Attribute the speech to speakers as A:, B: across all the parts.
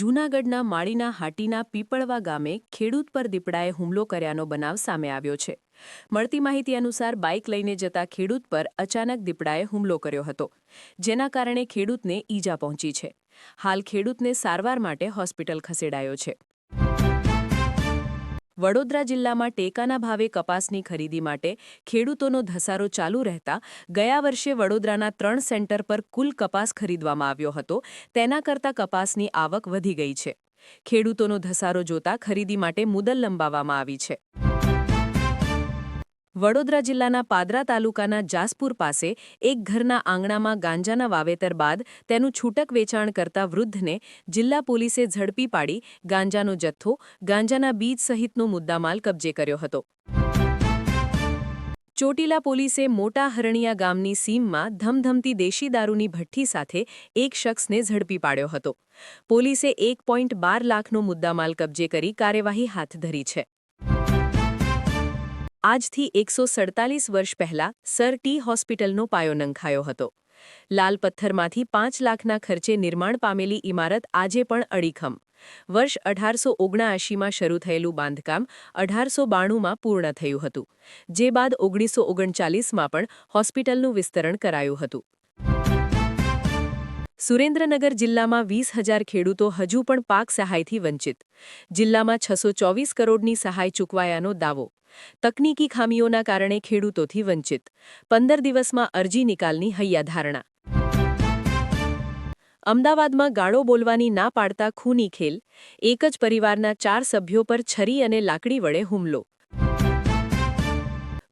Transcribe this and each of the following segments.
A: જૂનાગઢના માળીના હાટીના પીપળવા ગામે ખેડૂત પર દીપડાએ હુમલો કર્યાનો બનાવ સામે આવ્યો છે. મળતી માહિતી અનુસાર બાઇક લઈને જતા ખેડૂત પર અચાનક દીપડાએ હુમલો કર્યો હતો, જેના કારણે ખેડૂતને ઈજા પહોંચી છે. હાલ ખેડૂતને સારવાર માટે હોસ્પિટલ ખસેડાયો છે. વડોદરા જિલ્લામાં ટેકાના ભાવે કપાસની ખરીદી માટે ખેડૂતોનો ધસારો ચાલુ રહેતા ગયા વર્ષે વડોદરાના ત્રણ સેન્ટર પર કુલ કપાસ ખરીદવામાં આવ્યો હતો. તેના કરતાં કપાસની આવક વધી ગઈ છે. ખેડૂતોનો ધસારો જોતા ખરીદી માટે મુદલ લંબાવવામાં આવી છે. વડોદરા જિલ્લાના પાદરા તાલુકાના જાસપુર પાસે એક ઘરના આંગણામાં ગાંજાના વાવેતર બાદ તેનું છૂટક વેચાણ કરતા વૃદ્ધને જિલ્લા પોલીસે ઝડપી પાડી ગાંજાનો જથ્થો, ગાંજાના બીજ સહિતનો મુદ્દામાલ કબજે કર્યો હતો. ચોટીલા પોલીસે મોટા હરણિયા ગામની સીમમાં ધમધમતી દેશી દારૂની ભઠ્ઠી સાથે એક શખ્સને ઝડપી પાડ્યો હતો. પોલીસે એક પોઈન્ટ બાર લાખનો મુદ્દામાલ કબજે કરી કાર્યવાહી હાથ ધરી છે. આજથી એકસો સડતાલીસ વર્ષ પહેલા સર ટી હોસ્પિટલનો પાયો નંખાયો હતો. લાલ પથ્થરમાંથી પાંચ લાખના ખર્ચે નિર્માણ પામેલી ઇમારત આજે પણ અડીખમ. વર્ષ અઢારસો ઓગણઆશીમાં શરૂ થયેલું બાંધકામ અઢારસો બાણુંમાં પૂર્ણ થયું હતું. જે બાદ ઓગણીસો ઓગણચાલીસમાં પણ હોસ્પિટલનું વિસ્તરણ કરાયું હતું. સુરેન્દ્રનગર જિલ્લામાં વીસ હજાર ખેડૂતો હજુ પણ પાક સહાયથી વંચિત. જિલ્લામાં છસો ચોવીસ કરોડની સહાય ચૂકવાયાનો દાવો. તકનીકી ખામીઓના કારણે ખેડૂતોથી વંચિત. પંદર દિવસમાં અરજી નિકાલની હૈયાધારણા. અમદાવાદમાં ગાળો બોલવાની ના પાડતા ખૂની ખેલ. એક જ પરિવારના ચાર સભ્યો પર છરી અને લાકડી વડે હુમલો.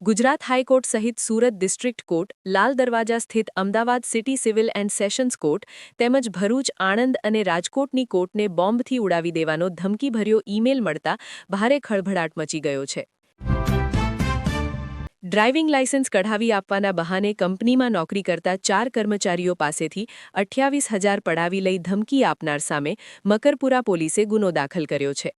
A: ગુજરાત હાઈકોર્ટ સહિત સુરત ડિસ્ટ્રિક્ટ કોર્ટ, લાલ દરવાજા સ્થિત Ahmedabad city civil and sessions court તેમજ ભરૂચ, આણંદ અને રાજકોટની કોર્ટને બોમ્બથી ઉડાવી દેવાનો ધમકીભર્યો ઈમેલ મળતા ભારે ખળભળાટ મચી ગયો છે. ડ્રાઇવિંગ લાયસન્સ કઢાવી આપવાના બહાને કંપનીમાં નોકરી કરતા ચાર કર્મચારીઓ પાસેથી અઠ્યાવીસ હજાર પડાવી લઈ ધમકી આપનાર સામે મકરપુરા પોલીસે ગુનો દાખલ કર્યો છે.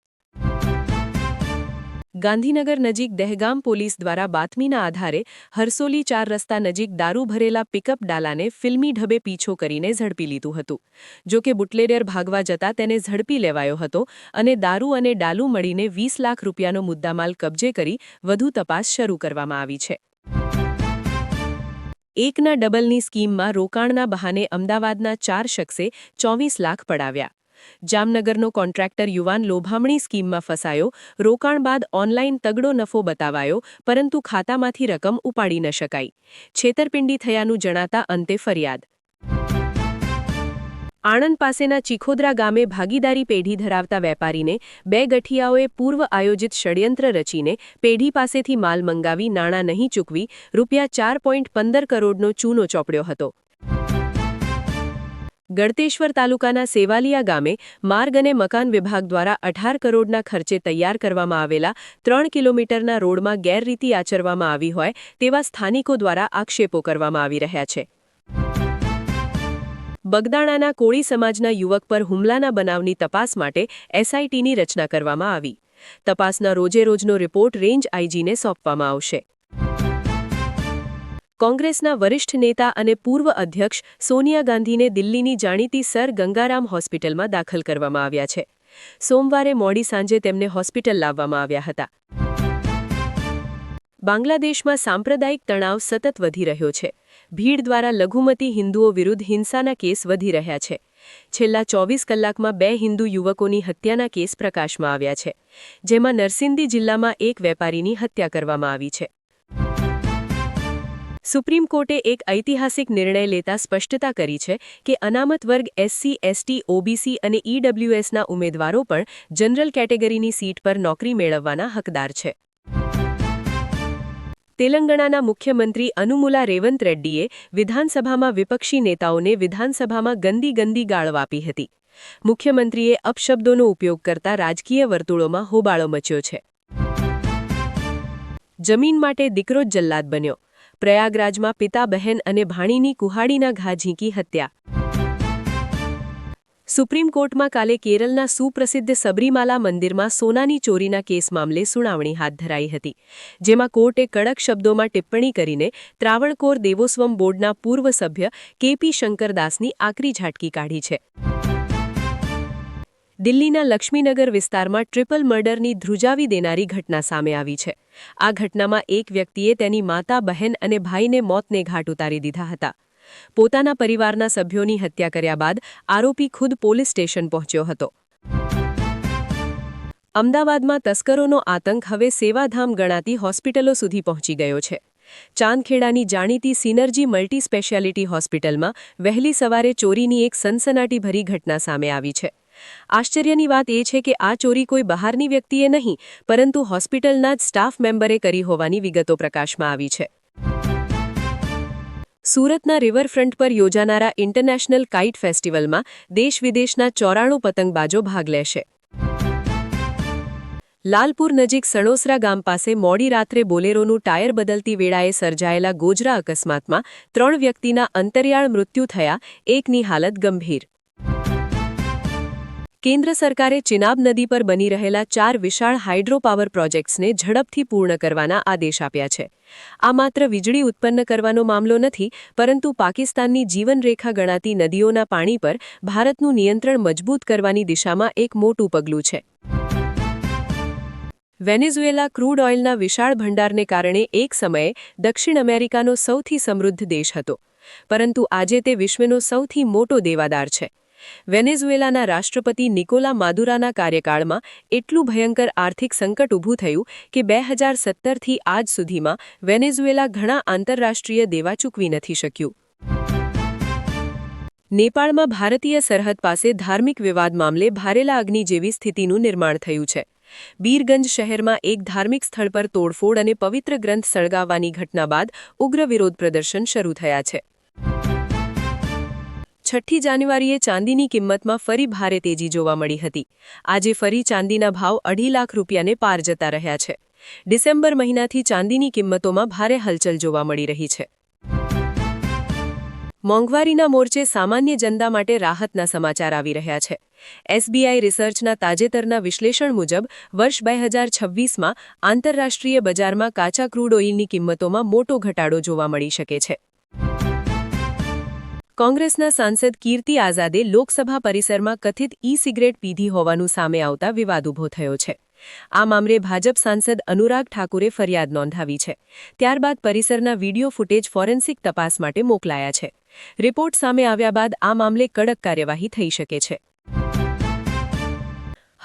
A: ગાંધીનગર નજીક દહેગામ પોલીસ દ્વારા બાતમીના આધારે હરસોલી ચાર રસ્તા નજીક દારૂ ભરેલા પિકઅપ ડાલાને ફિલ્મી ઢબે પીછો કરીને ઝડપી લીધું હતું. જો કે બુટલેરિયર ભાગવા જતા તેને ઝડપી લેવાયો હતો અને દારૂ અને ડાલુ મળીને વીસ લાખ રૂપિયાનો મુદ્દામાલ કબજે કરી વધુ તપાસ શરૂ કરવામાં આવી છે. એકના ડબલની સ્કીમમાં રોકાણના બહાને અમદાવાદના ચાર શખ્સે ચોવીસ લાખ પડાવ્યા. જામનગરનો કોન્ટ્રાક્ટર યુવાન લોભામણી સ્કીમમાં ફસાયો, રોકાણ બાદ ઓનલાઈન તગડો નફો બતાવાયો, પરંતુ ખાતામાંથી રકમ ઉપાડી ન શકાઈ. છેતરપિંડી થયાનું જણાતા અંતે ફરિયાદ. આણંદ પાસેના ચીખોદરા ગામે ભાગીદારી પેઢી ધરાવતા વેપારીને બે ગઠિયાઓએ પૂર્વ આયોજિત ષડયંત્ર રચીને પેઢી પાસેથી માલ મંગાવી નાણાં નહીં ચૂકવી રૂપિયા ચાર કરોડનો ચૂનો ચોપડ્યો હતો. ગળતેશ્વર તાલુકાના સેવાલિયા ગામે માર્ગ અને મકાન વિભાગ દ્વારા અઢાર કરોડના ખર્ચે તૈયાર કરવામાં આવેલા ત્રણ કિલોમીટરના રોડમાં ગેરરીતિ આચરવામાં આવી હોય તેવા સ્થાનિકો દ્વારા આક્ષેપો કરવામાં આવી રહ્યા છે. બગદાણાના કોળી સમાજના યુવક પર હુમલાના બનાવની તપાસ માટે એસઆઈટીની રચના કરવામાં આવી. તપાસના રોજેરોજનો રિપોર્ટ રેન્જ આઈજીને સોંપવામાં આવશે. કોંગ્રેસના વરિષ્ઠ નેતા અને પૂર્વ અધ્યક્ષ સોનિયા ગાંધીને દિલ્હીની જાણીતી સર ગંગારામ હોસ્પિટલમાં દાખલ કરવામાં આવ્યા છે. સોમવારે મોડી સાંજે તેમને હોસ્પિટલ લાવવામાં આવ્યા હતા. બાંગ્લાદેશમાં સાંપ્રદાયિક તણાવ સતત વધી રહ્યો છે. ભીડ દ્વારા લઘુમતી હિન્દુઓ વિરુદ્ધ હિંસાના કેસ વધી રહ્યા છે. છેલ્લા ચોવીસ કલાકમાં બે હિન્દુ યુવકોની હત્યાના કેસ પ્રકાશમાં આવ્યા છે. જેમાં નરસિંદી જિલ્લામાં એક વેપારીની હત્યા કરવામાં આવી છે. સુપ્રીમ કોર્ટે એક ઐતિહાસિક નિર્ણય લેતા સ્પષ્ટતા કરી છે કે અનામત વર્ગ એસસી એસટી ઓબીસી અને ઈડબ્લ્યુએસના ઉમેદવારો પણ જનરલ કેટેગરીની સીટ પર નોકરી મેળવવાના હકદાર છે. તેલંગણાના મુખ્યમંત્રી અનુમુલા રેવંત રેડ્ડીએ વિધાનસભામાં વિપક્ષી નેતાઓને વિધાનસભામાં ગંદી ગંદી ગાળ આપી હતી. મુખ્યમંત્રીએ અપશબ્દોનો ઉપયોગ કરતા રાજકીય વર્તુળોમાં હોબાળો મચ્યો છે. જમીન માટે દીકરો જલ્લાદ બન્યો. પ્રયાગરાજમાં પિતા બહેન અને ભાણીની કુહાડીના ઘા ઝીંકી હત્યા. સુપ્રીમ કોર્ટમાં કાલે કેરળના સુપ્રસિદ્ધ સબરીમાલા મંદિરમાં સોનાની ચોરીના કેસ મામલે સુનાવણી હાથ ધરાઈ હતી, જેમાં કોર્ટે કડક શબ્દોમાં ટિપ્પણી કરીને ત્રાવણકોર દેવોસ્વમ બોર્ડના પૂર્વ સભ્ય કેપી શંકરદાસની આકરી ઝાટકી કાઢી છે. દિલ્હીના લક્ષ્મીનગર વિસ્તારમાં ટ્રિપલ મર્ડરની ધ્રુજાવી દેનારી ઘટના સામે આવી છે. આ ઘટનામાં એક વ્યક્તિએ તેની માતા, બહેન અને ભાઈને મોતને ઘાટ ઉતારી દીધા હતા. પોતાના પરિવારના સભ્યોની હત્યા કર્યા બાદ આરોપી ખુદ પોલીસ સ્ટેશન પહોંચ્યો હતો. અમદાવાદમાં તસ્કરોનો આતંક હવે સેવાધામ ગણાતી હોસ્પિટલો સુધી પહોંચી ગયો છે. ચાંદખેડાની જાણીતી સિનર્જી મલ્ટી સ્પેશિયાલિટી હોસ્પિટલમાં વહેલી સવારે ચોરીની એક સનસનાટીભરી ઘટના સામે આવી છે. આશ્ચર્યની વાત એ છે કે આ ચોરી કોઈ બહારની વ્યક્તિએ નહીં, પરંતુ હોસ્પિટલના જ સ્ટાફ મેમ્બરે કરી હોવાની વિગતો પ્રકાશમાં આવી છે. સુરતના રિવરફ્રન્ટ પર યોજાનારા ઇન્ટરનેશનલ કાઇટ ફેસ્ટિવલમાં દેશ વિદેશના ચોરાણું પતંગબાજો ભાગ લેશે. લાલપુર નજીક સણોસરા ગામ પાસે મોડી રાત્રે બોલેરોનું ટાયર બદલતી વેળાએ સર્જાયેલા ગોજરા અકસ્માતમાં ત્રણ વ્યક્તિના અંતરિયાળ મૃત્યુ થયા, એકની હાલત ગંભીર. કેન્દ્ર સરકારે ચિનાબ નદી પર બની રહેલા ચાર વિશાળ હાઇડ્રો પાવર પ્રોજેક્ટ્સને ઝડપથી પૂર્ણ કરવાના આદેશ આપ્યા છે. આ માત્ર વીજળી ઉત્પન્ન કરવાનો મામલો નથી, પરંતુ પાકિસ્તાનની જીવનરેખા ગણાતી નદીઓના પાણી પર ભારતનું નિયંત્રણ મજબૂત કરવાની દિશામાં એક મોટું પગલું છે. વેનેઝુએલા ક્રૂડ ઓઇલના વિશાળ ભંડારને કારણે એક સમયે દક્ષિણ અમેરિકાનો સૌથી સમૃદ્ધ દેશ હતો. પરંતુ આજે તે વિશ્વનો સૌથી મોટો દેવાદાર છે. વેનેઝુએલાના રાષ્ટ્રપતિ નિકોલા માદુરાના કાર્યકાળમાં એટલું ભયંકર આર્થિક સંકટ ઊભું થયું કે બે હજાર સત્તરથી આજ સુધીમાં વેનેઝુએલા ઘણા આંતરરાષ્ટ્રીય દેવા ચૂકવી નથી શક્યું. નેપાળમાં ભારતીય સરહદ પાસે ધાર્મિક વિવાદ મામલે ભારેલા અગ્નિ જેવી સ્થિતિનું નિર્માણ થયું છે. બીરગંજ શહેરમાં એક ધાર્મિક સ્થળ પર તોડફોડ અને પવિત્ર ગ્રંથ સળગાવવાની ઘટના બાદ ઉગ્ર વિરોધ પ્રદર્શન શરૂ થયા છે. છઠ્ઠી જાન્યુઆરીએ ચાંદીની કિંમતમાં ફરી ભારે તેજી જોવા મળી હતી. આજે ફરી ચાંદીના ભાવ અઢી લાખ રૂપિયાને પાર જતા રહ્યા છે. ડિસેમ્બર મહિનાથી ચાંદીની કિંમતોમાં ભારે હલચલ જોવા મળી રહી છે. મોંઘવારીના મોરચે સામાન્ય જનતા માટે રાહતના સમાચાર આવી રહ્યા છે. એસબીઆઈ રિસર્ચના તાજેતરના વિશ્લેષણ મુજબ, વર્ષ બે હજાર છવ્વીસમાં આંતરરાષ્ટ્રીય બજારમાં કાચા ક્રૂડ ઓઇલની કિંમતોમાં મોટો ઘટાડો જોવા મળી શકે છે. કોંગ્રેસના સાંસદ કીર્તિ આઝાદે લોકસભા પરિસરમાં કથિત ઈ સિગરેટ પીધી હોવાનું સામે આવતા વિવાદ ઊભો થયો છે. આ મામલે ભાજપ સાંસદ અનુરાગ ઠાકુરે ફરિયાદ નોંધાવી છે. ત્યારબાદ પરિસરના વીડિયો ફૂટેજ ફોરેન્સિક તપાસ માટે મોકલાયા છે. રિપોર્ટ સામે આવ્યા બાદ આ મામલે કડક કાર્યવાહી થઈ શકે છે.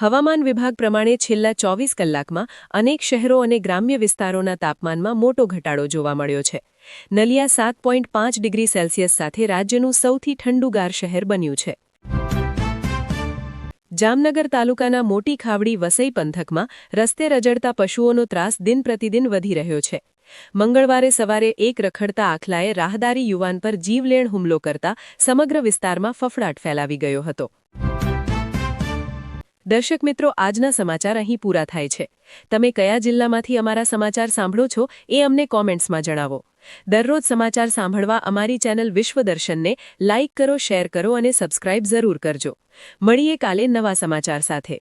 A: હવામાન વિભાગ પ્રમાણે છેલ્લા ચોવીસ કલાકમાં અનેક શહેરો અને ગ્રામ્ય વિસ્તારોના તાપમાનમાં મોટો ઘટાડો જોવા મળ્યો છે. નલિયા સાત ડિગ્રી સેલ્સિયસ સાથે રાજ્યનું સૌથી ઠંડુગાર શહેર બન્યું છે. જામનગર તાલુકાના મોટી ખાવડી વસઈ પંથકમાં રસ્તે રજડતા પશુઓનો ત્રાસ દિન પ્રતિદિન વધી રહ્યો છે. મંગળવારે સવારે એક રખડતા આખલાએ રાહદારી યુવાન પર જીવલેણ હુમલો કરતા સમગ્ર વિસ્તારમાં ફફડાટ ફેલાવી ગયો હતો. દર્શક મિત્રો, આજના સમાચાર અહીં પૂરા થાય છે. તમે કયા જિલ્લામાંથી અમારા સમાચાર સાંભળો છો, એ અમને કોમેન્ટ્સમાં જણાવો. દરરોજ સમાચાર સાંભળવા અમારી ચેનલ વિશ્વદર્શનને લાઇક કરો, શેર કરો અને સબસ્ક્રાઇબ જરૂર કરજો. મળીએ કાલે નવા સમાચાર સાથે.